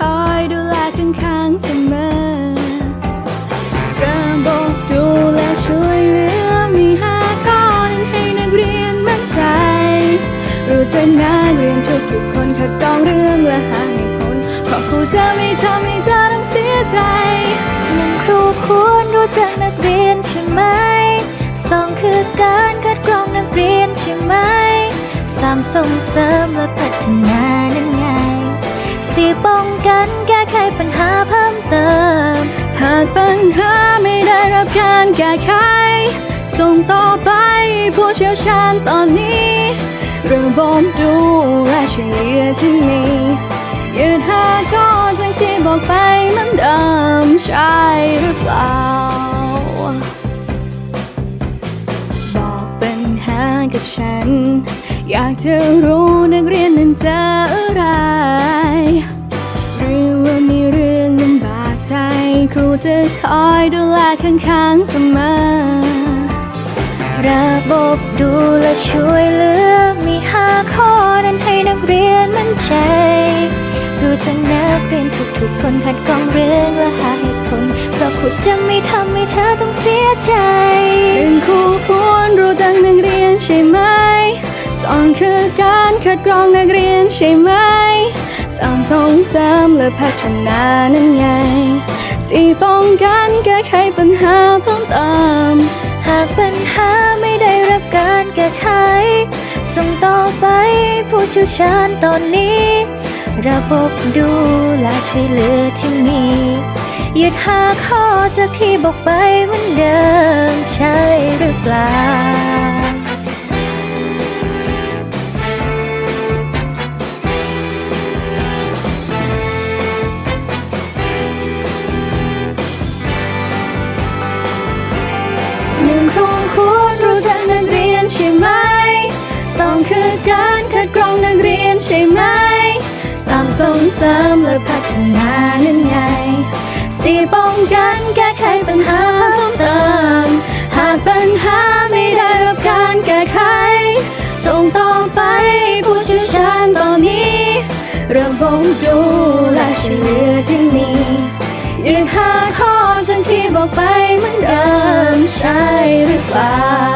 คอยดูแลข้างๆเสมอกระบกดูแลช่วยเหลือมีห้าข้อนั้นให้นักเรียนมั่นใจ รู้จักนักเรียนทุกๆคนคัดกรองเรื่องและหาเหตุผลพรครูจะไม่ทำให้เธอต้องเสียใจยังครูควรรู้จักนักเรียนใช่ไหมสองคือการคัดกรองนักเรียนใช่ไหมสามส่งเสริมและพัฒนา สี่ป้องกันแก้ไขปัญหาเพิ่มเติม หากปัญหาไม่ได้รับการแก้ไข ส่งต่อไปผู้เชี่ยวชาญตอนนี้ระบบดูแลช่วยเหลือที่มียืดหาก็จังที่บอกไปเหมือนเดิมใช่หรือเปล่า บอกปัญหากับฉัน อยากจะรู้ ครูจะคอยดูแลข้างๆเสมอ ระบบดูแลช่วยเหลือ มีห้าข้อนั้นให้นักเรียนมั่นใจรู้จักนักเรียนทุกๆคนคัดกรองเรื่องและหาเหตุผลเพราะครูจะไม่ทำให้เธอต้องเสียใจหนึ่งครูควรรู้จักนักเรียนใช่ไหมสองคือการคัดกรองนักเรียนใช่ไหม สามส่งสริมและพัฒนานั่นไงสี่ป้องกันแก้ไขปัญหาเพิ่มเติมหากปัญหาไม่ได้รับการแก้ไข ส่งต่อไปผู้เชี่ยวชาญตอนนี้ ระบบดูแลช่วยเหลือที่มียึดหาข้อจากที่บอกไปเหมือนเดิม ใช่ไหมสองคือการคัดกรองนักเรียนใช่ไหมสามส่งเสริมและพัฒนานั่นไงสี่ป้องกันแก้ไขปัญหาเพิ่มเติมหากปัญหาไม่ได้รับการแก้ไข ส่งต่อไปผู้เชี่ยวชาญตอนนี้ระบบดูแลช่วยเหลือที่มียืนห้าข้อจังที่บอกไปเหมือนเดิมใช่หรือเปล่า